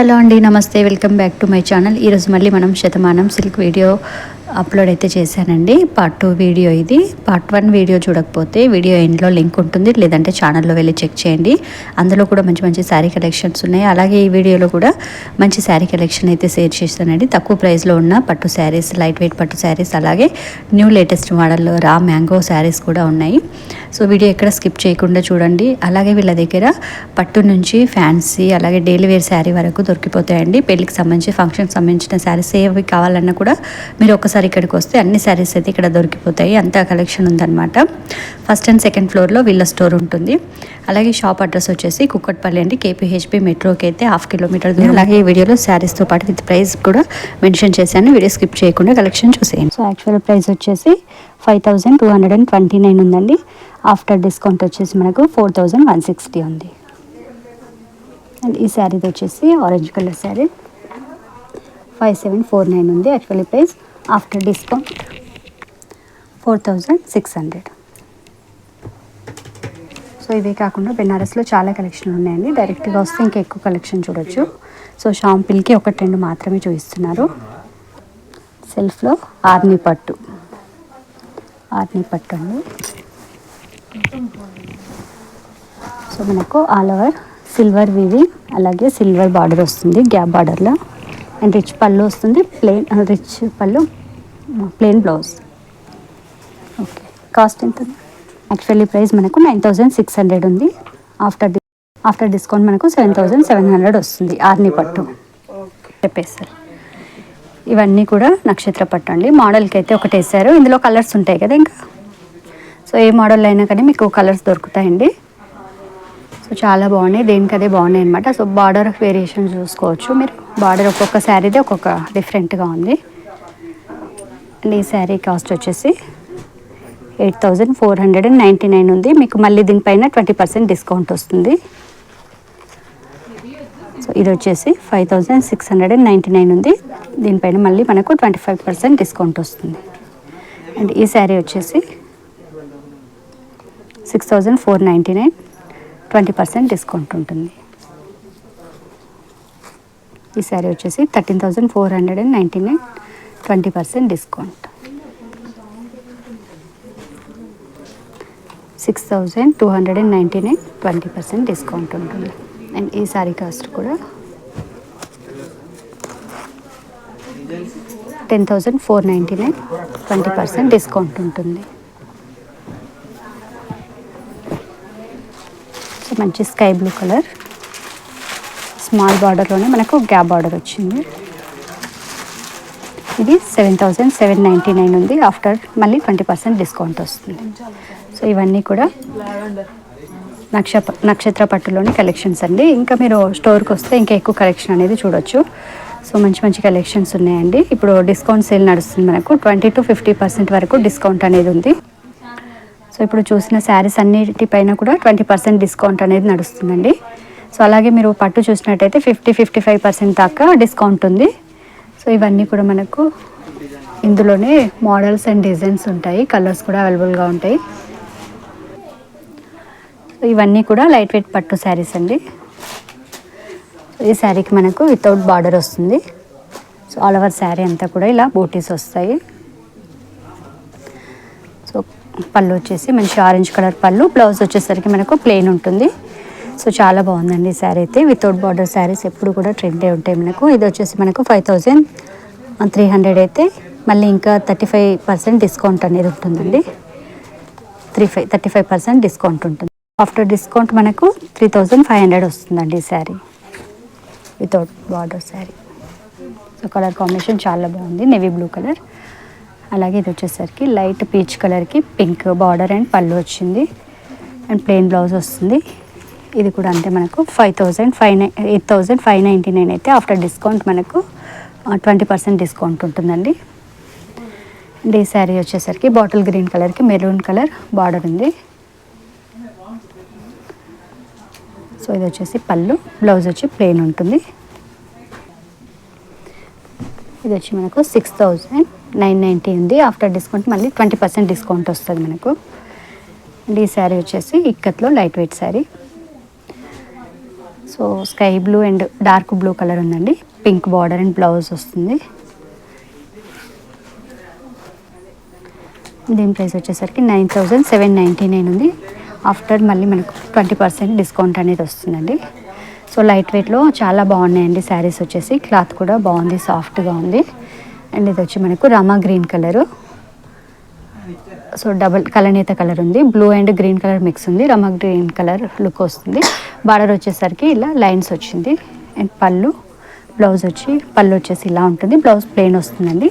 Hello అండి నమస్తే welcome back to my channel. ఈరోజు మళ్ళీ మనం శతమానం సిల్క్ వీడియో అప్లోడ్ అయితే చేశానండి. పార్ట్ టూ వీడియో ఇది. పార్ట్ వన్ వీడియో చూడకపోతే వీడియో ఎండ్లో లింక్ ఉంటుంది. లేదంటే ఛానల్లో వెళ్ళి చెక్ చేయండి. అందులో కూడా మంచి మంచి శారీ కలెక్షన్స్ ఉన్నాయి. అలాగే ఈ వీడియోలో కూడా మంచి శారీ కలెక్షన్ అయితే షేర్ చేస్తానండి తక్కువ ప్రైస్లో ఉన్న పట్టు శారీస్ లైట్ వెయిట్ పట్టు శారీస్ అలాగే న్యూ లేటెస్ట్ మోడల్లో రా మ్యాంగో శారీస్ కూడా ఉన్నాయి. సో వీడియో ఎక్కడ స్కిప్ చేయకుండా చూడండి. అలాగే వీళ్ళ దగ్గర పట్టు నుంచి ఫ్యాన్సీ అలాగే డైలీ వేర్ శారీ వరకు దొరికిపోతాయండి. పెళ్ళికి సంబంధించి ఫంక్షన్కి సంబంధించిన శారీస్ ఏవి కావాలన్నా కూడా మీరు ఒకసారి ఇక్కడికి వస్తే అన్ని శారీస్ అయితే ఇక్కడ దొరికిపోతాయి. అంత కలెక్షన్ ఉందన్నమాట. ఫస్ట్ అండ్ సెకండ్ ఫ్లోర్లో వీళ్ళ స్టోర్ ఉంటుంది. అలాగే షాప్ అడ్రస్ వచ్చేసి కుక్కట్పల్లి అండి. కేపీహెచ్పి మెట్రోకి అయితే హాఫ్ కిలోమీటర్ దూరం. అలాగే ఈ వీడియోలో శారీస్తో పాటు విత్ ప్రైస్ కూడా మెన్షన్ చేశాను. వీడియో స్కిప్ చేయకుండా కలెక్షన్ చూసేయండి. సో యాక్చువల్ ప్రైస్ వచ్చేసి five thousand two hundred and twenty nine ఉందండి. ఆఫ్టర్ డిస్కౌంట్ వచ్చేసి మనకు ఫోర్ థౌజండ్ వన్ సిక్స్టీ ఉంది. అండ్ ఈ శారీది వచ్చేసి orange colour sari. Five seven four nine ఉంది actually price. After discount four thousand six hundred. So ఇవే కాకుండా బెనారస్లో చాలా కలెక్షన్లు ఉన్నాయండి. డైరెక్ట్గా వస్తే ఇంకా ఎక్కువ కలెక్షన్ చూడొచ్చు. సో షాంపిల్కి ఒకటి రెండు మాత్రమే చూపిస్తున్నారు. సెల్ఫ్లో ఆర్నీ పట్టు. ఆర్నీ పట్టు అండి. సో మనకు ఆల్ ఓవర్ సిల్వర్ వీవింగ్ అలాగే సిల్వర్ బార్డర్ వస్తుంది గ్యాప్ బార్డర్లో. రిచ్ పళ్ళు వస్తుంది ప్లెయిన్ రిచ్ పళ్ళు ప్లెయిన్ బ్లౌజ్ ఓకే కాస్ట్ ఎంత? యాక్చువల్లీ ప్రైస్ మనకు నైన్ థౌజండ్ సిక్స్ హండ్రెడ్ ఉంది. ఆఫ్టర్ ఆఫ్టర్ డిస్కౌంట్ మనకు సెవెన్ థౌజండ్ సెవెన్ హండ్రెడ్ వస్తుంది ఆర్ని పట్టు. చెప్పేస్తారు ఇవన్నీ కూడా నక్షత్ర పట్టు అండి. మోడల్కి అయితే ఒకటి వేసారు ఇందులో కలర్స్ ఉంటాయి కదా ఇంకా? సో ఏ మోడల్ అయినా కానీ మీకు కలర్స్ దొరుకుతాయండి. చాలా బాగున్నాయి. దేనికి అదే బాగున్నాయి అనమాట సో బార్డర్ వేరియేషన్ చూసుకోవచ్చు మీరు. బార్డర్ ఒక్కొక్క శారీది ఒక్కొక్క డిఫరెంట్గా ఉంది. అండ్ ఈ శారీ కాస్ట్ వచ్చేసి eight thousand four hundred and ninety nine ఉంది. మీకు మళ్ళీ దీనిపైన ట్వంటీ పర్సెంట్ డిస్కౌంట్ వస్తుంది. సో ఇది వచ్చేసి five thousand six hundred and ninety nine ఉంది. దీనిపైన మళ్ళీ మనకు ట్వంటీ ఫైవ్ పర్సెంట్ డిస్కౌంట్ వస్తుంది. అండ్ ఈ శారీ వచ్చేసి six thousand four ninety nine. Twenty percent discount ఉంటుంది. ఈ శారీ వచ్చేసి thirteen thousand four hundred and ninety nine twenty percent discount. Six thousand two hundred and ninety nine twenty percent discount ఉంటుంది. And ఈ sari cost కూడా ten thousand four ninety nine twenty percent discount ఉంటుంది. మంచి sky blue colour. Small బార్డర్లోనే మనకు gap border వచ్చింది. ఇది seven thousand seven ninety nine ఉంది. ఆఫ్టర్ మళ్ళీ ట్వంటీ పర్సెంట్ డిస్కౌంట్ వస్తుంది. సో ఇవన్నీ కూడా నక్ష నక్షత్ర పట్టులోని కలెక్షన్స్ అండి. ఇంకా మీరు స్టోర్కి వస్తే ఇంకా ఎక్కువ కలెక్షన్ అనేది చూడొచ్చు. సో మంచి మంచి కలెక్షన్స్ ఉన్నాయండి. ఇప్పుడు డిస్కౌంట్ సేల్ నడుస్తుంది మనకు. ట్వంటీ టు ఫిఫ్టీ పర్సెంట్ వరకు డిస్కౌంట్ అనేది ఉంది. సో ఇప్పుడు చూసిన శారీస్ అన్నిటిపైన కూడా ట్వంటీ పర్సెంట్ డిస్కౌంట్ అనేది నడుస్తుందండి. సో అలాగే మీరు పట్టు చూసినట్టయితే ఫిఫ్టీ ఫిఫ్టీ ఫైవ్ పర్సెంట్ దాకా డిస్కౌంట్ ఉంది. సో ఇవన్నీ కూడా మనకు ఇందులోనే మోడల్స్ అండ్ డిజైన్స్ ఉంటాయి. కలర్స్ కూడా అవైలబుల్గా ఉంటాయి. సో ఇవన్నీ కూడా లైట్ వెయిట్ పట్టు శారీస్ అండి. ఈ శారీకి మనకు వితౌట్ బార్డర్ వస్తుంది. సో ఆల్ ఓవర్ శారీ అంతా కూడా ఇలా బూటీస్ వస్తాయి. పళ్ళు వచ్చేసి మంచి ఆరెంజ్ కలర్ పళ్ళు. బ్లౌజ్ వచ్చేసరికి మనకు ప్లెయిన్ ఉంటుంది. సో చాలా బాగుందండి ఈ శారీ అయితే. వితౌట్ బార్డర్ శారీస్ ఎప్పుడు కూడా ట్రెండే ఉంటాయి మనకు. ఇది వచ్చేసి మనకు ఫైవ్ థౌజండ్ త్రీ హండ్రెడ్ అయితే. మళ్ళీ ఇంకా థర్టీ ఫైవ్ పర్సెంట్ డిస్కౌంట్ అనేది ఉంటుందండి. Three five thirty five percent discount ఉంటుంది. ఆఫ్టర్ డిస్కౌంట్ మనకు త్రీ థౌజండ్ ఫైవ్ హండ్రెడ్ వస్తుందండి ఈ sari. Without border sari. So colour combination చాలా బాగుంది. నెవీ బ్లూ కలర్ అలాగే ఇది వచ్చేసరికి లైట్ పీచ్ కలర్కి పింక్ బార్డర్ అండ్ పళ్ళు వచ్చింది అండ్ ప్లెయిన్ బ్లౌజ్ వస్తుంది. ఇది కూడా అంతే మనకు five thousand five nine eight thousand five ninety nine అయితే ఆఫ్టర్ డిస్కౌంట్ మనకు ట్వంటీ పర్సెంట్ డిస్కౌంట్ ఉంటుందండి. అండ్ ఈ శారీ వచ్చేసరికి బాటిల్ గ్రీన్ కలర్కి మెరూన్ కలర్ బార్డర్ ఉంది. సో ఇది వచ్చేసి పళ్ళు బ్లౌజ్ వచ్చి ప్లెయిన్ ఉంటుంది. ఇది వచ్చి మనకు సిక్స్ థౌజండ్ నైన్ నైంటీ ఉంది. ఆఫ్టర్ డిస్కౌంట్ మళ్ళీ ట్వంటీ పర్సెంట్ డిస్కౌంట్ వస్తుంది మనకు. అండ్ ఈ శారీ వచ్చేసి ఇక్కత్లో light weight sari. So sky blue and dark blue colour ఉందండి. పింక్ బార్డర్ అండ్ బ్లౌజ్ వస్తుంది. దీని ప్రైస్ వచ్చేసరికి nine thousand seven ninety nine ఉంది. ఆఫ్టర్ మళ్ళీ మనకు ట్వంటీ పర్సెంట్ డిస్కౌంట్ అనేది వస్తుందండి. సో లైట్ వెయిట్లో చాలా బాగున్నాయండి శారీస్ వచ్చేసి. క్లాత్ కూడా బాగుంది సాఫ్ట్గా ఉంది. అండ్ ఇది వచ్చి మనకు Rama green colour. So double కలనేత colour ఉంది. Blue and green colour mix ఉంది. రమ గ్రీన్ కలర్ లుక్ వస్తుంది. బార్డర్ వచ్చేసరికి ఇలా లైన్స్ వచ్చింది. అండ్ పళ్ళు బ్లౌజ్ వచ్చి పళ్ళు వచ్చేసి ఇలా ఉంటుంది. బ్లౌజ్ ప్లెయిన్ వస్తుందండి.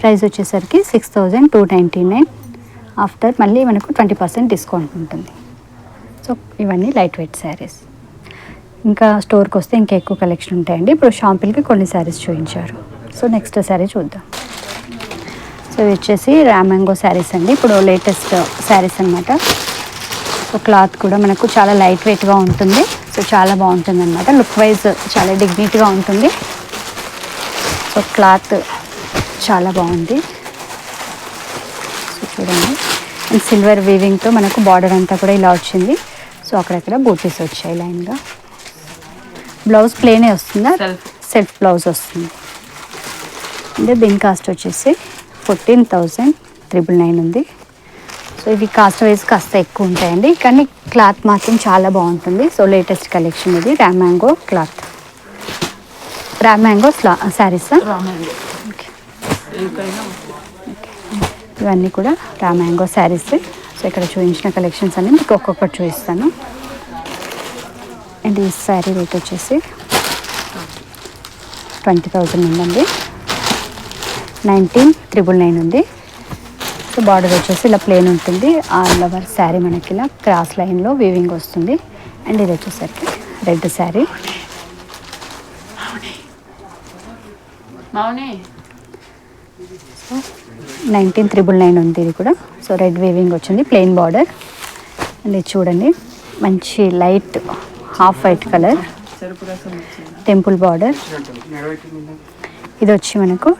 ప్రైస్ వచ్చేసరికి six thousand two ninety nine. After మళ్ళీ మనకు ట్వంటీ పర్సెంట్ డిస్కౌంట్ ఉంటుంది. సో ఇవన్నీ లైట్ వెయిట్ శారీస్. ఇంకా స్టోర్కి వస్తే ఇంకా ఎక్కువ కలెక్షన్ ఉంటాయండి. ఇప్పుడు షాంపుల్కి కొన్ని శారీస్ చూపించారు. సో నెక్స్ట్ శారీ చూద్దాం. సో ఇవి వచ్చేసి రామాంగో శారీస్ అండి. ఇప్పుడు లేటెస్ట్ శారీస్ అనమాట సో క్లాత్ కూడా మనకు చాలా లైట్ వెయిట్గా ఉంటుంది. సో చాలా బాగుంటుంది అనమాట లుక్ వైజ్ చాలా డిగ్నిటీగా ఉంటుంది. సో క్లాత్ చాలా బాగుంది. సో చూడండి. అండ్ సిల్వర్ వీవింగ్తో మనకు బార్డర్ అంతా కూడా ఇలా వచ్చింది. సో అక్కడక్కడ బూటీస్ వచ్చాయి లైన్గా. బ్లౌజ్ ప్లేనే వస్తుందా. సెల్ఫ్ బ్లౌజ్ వస్తుంది. అంటే దీని కాస్ట్ వచ్చేసి ఫోర్టీన్ థౌజండ్ త్రిబుల్ నైన్ ఉంది. సో ఇవి కాస్ట్ వైజ్ కాస్త ఎక్కువ ఉంటాయండి. కానీ క్లాత్ మాత్రం చాలా బాగుంటుంది. సో లేటెస్ట్ కలెక్షన్ ఇది ర్యామాంగో క్లాత్. ర్యామాంగో స్లా శారీసా ఇవన్నీ కూడా రామాంగో శారీస్. సో ఇక్కడ చూపించిన కలెక్షన్స్ అన్ని మీకు ఒక్కొక్కటి చూపిస్తాను. అండ్ ఈ శారీ రేట్ వచ్చేసి ట్వంటీ థౌజండ్ ఉందండి. నైన్టీన్ త్రిబుల్ నైన్ ఉంది. సో బార్డర్ వచ్చేసి ఇలా ప్లేన్ ఉంటుంది. ఆల్ ఓవర్ శారీ మనకి ఇలా క్రాస్ లైన్లో వీవింగ్ వస్తుంది. అండ్ ఇది వచ్చేసరికి red sari. Nineteen triple nine ఉంది ఇది కూడా. సో రెడ్ వేవింగ్ వచ్చింది ప్లెయిన్ బార్డర్. అండ్ ఇది చూడండి మంచి light half white colour. Temple border. ఇది వచ్చి మనకు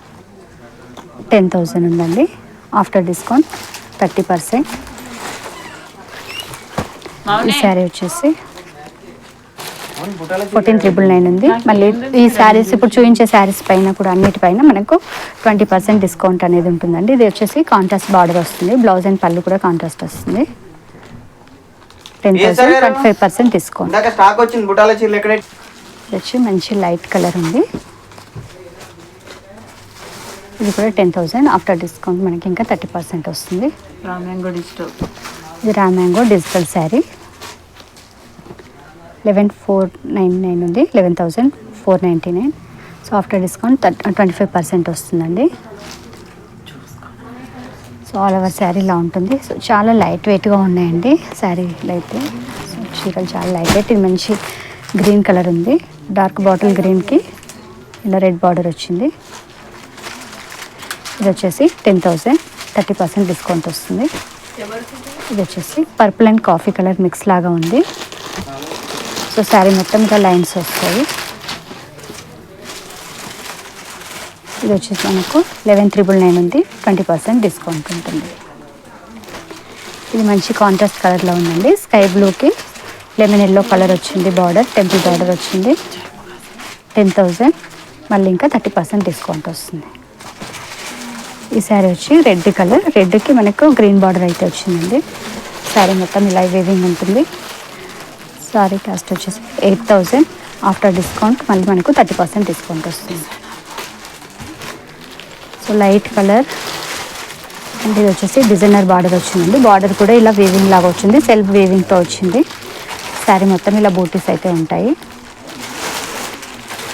టెన్ థౌజండ్ ఉందండి. After discount thirty percent. ఈ శారీ వచ్చేసి ఫోర్టీన్ త్రిబుల్ నైన్ ఉంది. మళ్ళీ ఈ శారీస్ ఇప్పుడు చూపించే శారీస్ పైన కూడా అన్నిటిపైన మనకు ట్వంటీ పర్సెంట్ డిస్కౌంట్ అనేది ఉంటుందండి. ఇది వచ్చేసి కాంట్రాస్ట్ బార్డర్ వస్తుంది. బ్లౌజ్ అండ్ పళ్ళు కూడా కాంట్రాస్ట్ వస్తుంది. Ten sorry twenty five percent discount. Stock వచ్చింది బుటాల చీరలు ఎక్కడ? ఇది వచ్చి మంచి లైట్ కలర్ ఉంది. ఇది కూడా టెన్ థౌజండ్ ఆఫ్టర్ డిస్కౌంట్ మనకి ఇంకా థర్టీ పర్సెంట్ వస్తుంది. రామ్యాంగో డిజిటల్. ఇది Rama mango digital sari. Eleven four nine nine ఉంది. Eleven thousand four ninety nine. So after discount twenty five percent వస్తుందండి. సో ఆల్ ఓవర్ శారీ ఇలా ఉంటుంది. సో చాలా లైట్ వెయిట్గా ఉన్నాయండి. శారీలు అయితే. సో చీరలు చాలా లైట్ వెయిట్ ఇది మంచి గ్రీన్ కలర్ ఉంది. డార్క్ బాటిల్ గ్రీన్కి ఇలా రెడ్ బార్డర్ వచ్చింది. ఇది వచ్చేసి ten thousand thirty percent discount వస్తుంది. ఇది వచ్చేసి purple and coffee colour mix లాగా ఉంది. సో శారీ మొత్తం ఇంకా లైన్స్ వస్తాయి. ఇది వచ్చేసి మనకు లెవెన్ త్రిబుల్ నైన్ ఉంది. ట్వంటీ పర్సెంట్ డిస్కౌంట్ ఉంటుంది. ఇది మంచి కాంట్రాస్ట్ కలర్లో ఉందండి. స్కై బ్లూకి లెమన్ ఎల్లో కలర్ వచ్చింది బార్డర్ టెంపుల్ బార్డర్ వచ్చింది. టెన్ థౌజండ్ మళ్ళీ ఇంకా థర్టీ పర్సెంట్ డిస్కౌంట్ వస్తుంది. ఈ శారీ వచ్చి రెడ్ కలర్ రెడ్కి మనకు గ్రీన్ బార్డర్ అయితే వచ్చిందండి. శారీ మొత్తం ఇలా వేవింగ్ ఉంటుంది. శారీ కాస్ట్ వచ్చేసి ఎయిట్ థౌజండ్ ఆఫ్టర్ డిస్కౌంట్ మళ్ళీ మనకు థర్టీ పర్సెంట్ డిస్కౌంట్ వస్తుంది. So light colour. అండ్ ఇది వచ్చేసి డిజైనర్ బార్డర్ వచ్చిందండి. బార్డర్ కూడా ఇలా వేవింగ్ లాగా వచ్చింది. సెల్ఫ్ వేవింగ్తో వచ్చింది. శారీ మొత్తం ఇలా బూటీస్ అయితే ఉంటాయి.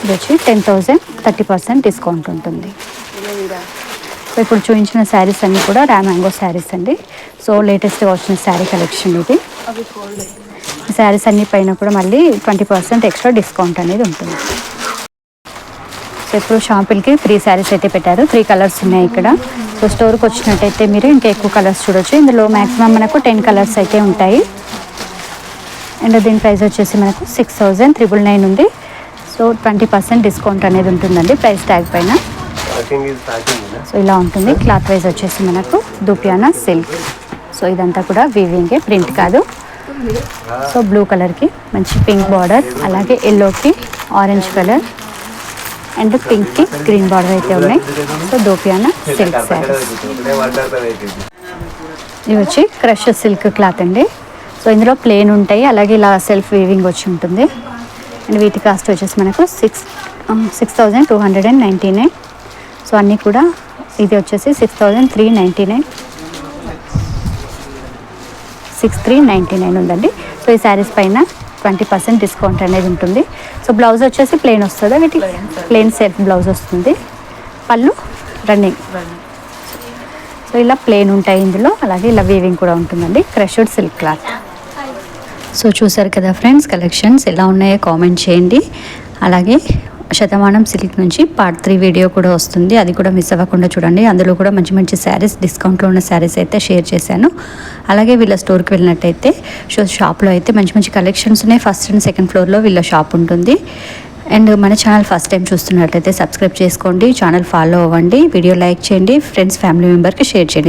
ఇది వచ్చి ten thousand thirty percent discount ఉంటుంది. సో ఇప్పుడు చూపించిన శారీస్ అన్నీ కూడా ర్యామాంగో శారీస్ అండి. సో లేటెస్ట్గా వచ్చిన శారీ కలెక్షన్ ఇది. శారీస్ అన్ని పైన కూడా మళ్ళీ ట్వంటీ పర్సెంట్ ఎక్స్ట్రా డిస్కౌంట్ అనేది ఉంటుంది. సో ఇప్పుడు షాంపుల్కి త్రీ శారీస్ అయితే పెట్టారు. త్రీ కలర్స్ ఉన్నాయి ఇక్కడ. సో స్టోర్కి వచ్చినట్టయితే మీరు ఇంకా ఎక్కువ కలర్స్ చూడొచ్చు. ఇందులో మ్యాక్సిమం మనకు టెన్ కలర్స్ అయితే ఉంటాయి. అండ్ దీని ప్రైస్ వచ్చేసి మనకు సిక్స్ థౌజండ్ త్రిబుల్ నైన్ ఉంది. సో ట్వంటీ పర్సెంట్ డిస్కౌంట్ అనేది ఉంటుందండి ప్రైస్ ట్యాగ్ పైన. సో ఇలా ఉంటుంది. క్లాత్ వైజ్ వచ్చేసి మనకు దుపియానా సిల్క్ సో ఇదంతా కూడా వీవింగే ప్రింట్ కాదు. సో బ్లూ కలర్కి మంచి పింక్ బార్డర్ అలాగే ఎల్లోకి ఆరెంజ్ కలర్ అండ్ పింక్కి గ్రీన్ బార్డర్ అయితే ఉన్నాయి. సో దోపియానా సిల్క్ శారీస్ ఇవి వచ్చి క్రష్ సిల్క్ క్లాత్ అండి. సో ఇందులో ప్లేన్ ఉంటాయి. అలాగే ఇలా సెల్ఫ్ వీవింగ్ వచ్చి ఉంటుంది. అండ్ వీటి కాస్ట్ వచ్చేసి మనకు six six thousand two hundred and ninety nine. So అన్నీ కూడా ఇది వచ్చేసి six thousand three ninety nine. Six three ninety nine ఉందండి. సో ఈ శారీస్ పైన ట్వంటీ పర్సెంట్ డిస్కౌంట్ అనేది ఉంటుంది. సో బ్లౌజ్ వచ్చేసి ప్లెయిన్ వస్తుందా? వీటి ప్లెయిన్ సెల్ఫ్ బ్లౌజ్ వస్తుంది. పళ్ళు రన్నింగ్. సో ఇలా ప్లేన్ ఉంటాయి ఇందులో. అలాగే ఇలా వీవింగ్ కూడా ఉంటుందండి. క్రష్డ్ సిల్క్ క్లాత్ సో చూసారు కదా ఫ్రెండ్స్ కలెక్షన్స్ ఎలా ఉన్నాయో కామెంట్ చేయండి. అలాగే శతమానం సిల్క్ నుంచి పార్ట్ త్రీ వీడియో కూడా వస్తుంది. అది కూడా మిస్ అవ్వకుండా చూడండి. అందులో కూడా మంచి మంచి శారీస్ డిస్కౌంట్లో ఉన్న శారీస్ అయితే షేర్ చేశాను. అలాగే వీళ్ళ స్టోర్కి వెళ్ళినట్టయితే షో షాప్లో అయితే మంచి మంచి కలెక్షన్స్ ఉన్నాయి. ఫస్ట్ అండ్ సెకండ్ ఫ్లోర్లో వీళ్ళ షాప్ ఉంటుంది. అండ్ మన ఛానల్ ఫస్ట్ టైం చూస్తున్నట్లయితే సబ్స్క్రైబ్ చేసుకోండి. ఛానల్ ఫాలో అవ్వండి. వీడియో లైక్ చేయండి. ఫ్రెండ్స్ ఫ్యామిలీ మెంబర్కి షేర్ చేయండి.